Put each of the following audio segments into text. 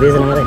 দিয়েছেন আমার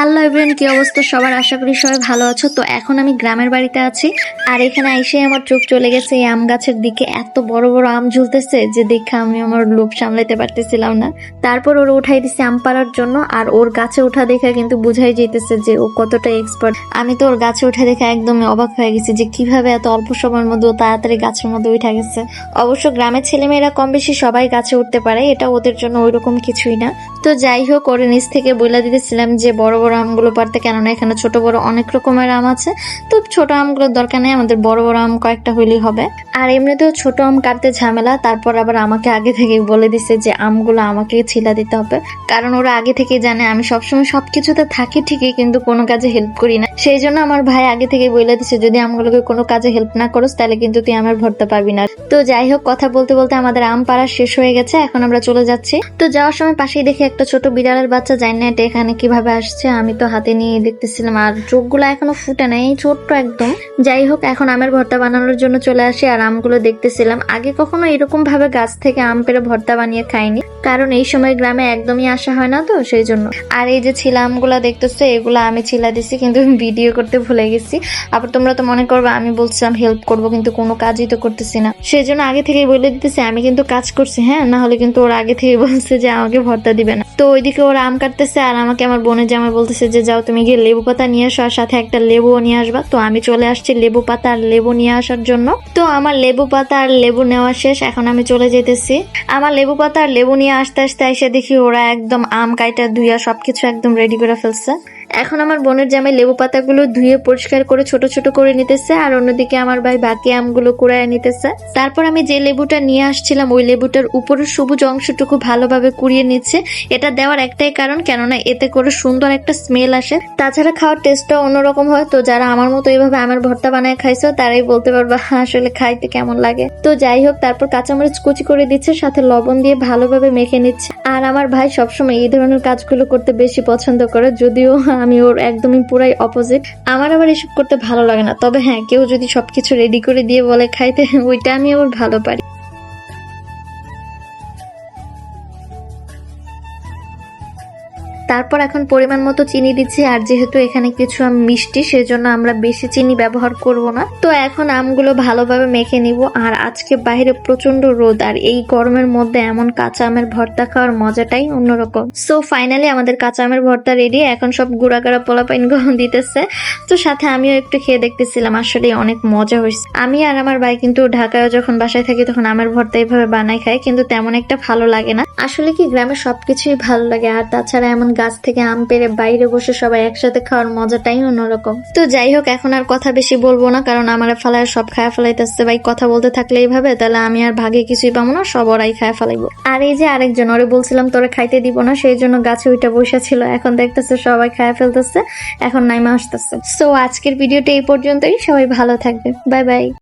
hello everyone, কি অবস্থা? সবার আশা করি সবাই ভালো আছো। তো এখন আমি গ্রামের বাড়িতে আছি। আর এখানে এসে আমার চোখ চলে গেছে, এই আম গাছের দিকে। এত বড় বড় আম ঝুলতেছে যে দেখে আমি আমার লোভ সামলাতে পারতেছিলাম না। তারপর ওর উঠাই দিছি আম পাড়ার জন্য, আর ওর গাছে ওঠা দেখে কিন্তু বুঝাই যেতেছে যে ও কতটা এক্সপার্ট আমি তো ওর গাছে ওঠা দেখে একদমই অবাক হয়ে গেছি যে কীভাবে এত অল্প সময়ের মধ্যে ও তাড়াতাড়ি গাছের মধ্যে উঠে গেছে। অবশ্য গ্রামের ছেলেমেয়েরা কম বেশি সবাই গাছে উঠতে পারে, এটা ওদের জন্য ওইরকম কিছুই না। তো যাই হোক, ওর নিচ থেকে বইলা দিতেছিলাম যে বড় বড় আমগুলো পারতে, কেননা এখানে ছোট বড় অনেক রকমের আম আছে। তো ছোট আমগুলোর দরকার নেই, আমাদের বড় বড় আম কয়েকটা হইলেই হবে। আর এমনিতেও ছোট আম কাটতে ঝামেলা, তারপর আবার আমাকে আগে থেকে বলে দিছে যে আমগুলো আমাকে ছিলা দিতে হবে। কারণ ওরা আগে থেকে জানে, আমি সবসময় সবকিছুতে থাকি ঠিকই, কিন্তু কোনো কাজে হেল্প করি না। সেই জন্য আমার ভাই আগে থেকে বলে দিছে, যদি আমগুলোকে কোনো কাজে হেল্প না করস, তাহলে কিন্তু তুই আমার ভরতে পাবি না। তো যাই হোক, কথা বলতে বলতে আমাদের আম পাড়া শেষ হয়ে গেছে, এখন আমরা চলে যাচ্ছি। তো যাওয়ার সময় পাশেই দেখি একটা ছোট বিড়ালের বাচ্চা জানি না এটা এখানে কীভাবে আসছে, আমি তো হাতে নিয়ে দেখতেছিলাম। আর চোখগুলো এখনও ফুটে নাই ছোট্ট একদম। যাই হোক, এখন আমের ভর্তা বানানোর জন্য চলে আসি, আর আমগুলো দেখতেছিলাম। আগে কখনো এরকম ভাবে গাছ থেকে আম পেরে ভর্তা বানিয়ে খাইনি। কারণ এই সময় গ্রামে একদমই আসা হয় না তো, সেই জন্য। আর এই যে ছিলা আমগুলা দেখতেছো, এগুলো আমি ছিলা দিছি, কিন্তু ভিডিও করতে ভুলে গেছি। আবার তোমরা তো মনে করবে, আমি বলছিলাম হেল্প করব, কিন্তু কোনো কাজই তো করতেছি না। সেই জন্য আগে থেকেই বলে দিতেছি, আমি কিন্তু কাজ করছি হ্যাঁ? না হলে কিন্তু ওরা আগে থেকে বলছে যে আমাকে ভর্তা দিবে না। তো ওইদিকে ওরা আম কাটতেছে, আর আমাকে আমার বোনের জামাই বলতেছে যে, যাও তুমি গিয়ে লেবু পাতা নিয়ে আসো, আর সাথে একটা লেবুও নিয়ে আসবা। তো আমি চলে আসছি লেবু পাতা আর লেবু নিয়ে আসার জন্য। তো আমার লেবু পাতা আর লেবু নেওয়া শেষ, এখন আমি চলে যেতেছি আমার লেবু পাতা আর লেবু নিয়ে আসতে আসতে এসে দেখি ওরা একদম আম কাইটা ধুইয়া সবকিছু একদম রেডি করে ফেলছে। এখন আমার বোনের জামাই লেবু পাতাগুলো ধুয়ে পরিষ্কার করে ছোট ছোট করে নিতেছে, আর অন্যদিকে আমার ভাই বাকি আমগুলো কুড়ায় নিতেছে। তারপর আমি যে লেবুটা নিয়ে আসছিলাম, ওই লেবুটার উপরের সবুজ অংশটুকু ভালোভাবে কুড়িয়ে নিচ্ছে। এটা দেওয়ার একটাই কারণ, কেননা এতে করে সুন্দর একটা স্মেল আসে। তাছাড়া খাওয়ার টেস্টটা অন্যরকম হয়। তো যারা আমার মতো এইভাবে আমার ভর্তা বানায় খাইছো, তারাই বলতে পারবা আসলে খাইতে কেমন লাগে? তো যাই হোক, তারপর কাঁচামরিচ কুচি করে দিচ্ছে, সাথে লবণ দিয়ে ভালোভাবে মেখে নিচ্ছে। আর আমার ভাই সবসময় এই ধরনের কাজগুলো করতে বেশি পছন্দ করে, যদিও আমি ওর একদমই পুরাই অপোজিট আমার আবার এসব করতে ভালো লাগে না। তবে হ্যাঁ কেউ যদি সবকিছু রেডি করে দিয়ে বলে, খাইতে, ওইটা আমি আবার ভালো পারি। তারপর এখন পরিমাণ মতো চিনি দিচ্ছি, আর যেহেতু এখানে কিছু আম মিষ্টি, সেজন্য আমরা বেশি চিনি ব্যবহার করব না। তো এখন আমগুলো ভালোভাবে মেখে নিব, আর আজকে বাইরে প্রচণ্ড রোদ, আর এই গরমের মধ্যে এমন কাঁচা আমের ভর্তা খাওয়ার মজাটাই অন্যরকম। সো ফাইনালি আমাদের কাঁচা আমের ভর্তা রেডি এখন সব গুড়া গাড়া পোলাপাইন দিতেছে। তো সাথে আমিও একটু খেয়ে দেখতেছিলাম, আসলে অনেক মজা হয়েছে। আমি আর আমার ভাই কিন্তু ঢাকায় যখন বাসায় থাকি তখন আমের ভর্তা এইভাবে বানাই খাই, কিন্তু তেমন একটা ভালো লাগে না। আসলে কি, গ্রামে সবকিছুই ভালো লাগে, আর তাছাড়া এমন গাছ থেকে আম পেরে বাইরে বসে সবাই একসাথে খাওয়ার মজাটাই অন্যরকম। তো যাই হোক এখন আর কথা বেশি বলব না, কারণ আমার ফালায় সব খায়া ফেলাইতেছে। ভাই, কথা বলতে থাকলে এইভাবে, তাহলে আমি আর ভাগে কিছুই পাবো না, সব ওরাই খায়া ফেলাইবো। আর এই যে আরেকজন, ওরে বলছিলাম তোরে খাইতে দিব না, সেই জন্য গাছে ওইটা বসে ছিল, এখন দেখতেছে সবাই খায়া ফেলতেছে, এখন নাইমা আসতেছে। সো আজকের ভিডিওটা এই পর্যন্তই, সবাই ভালো থাকবে বাই বাই।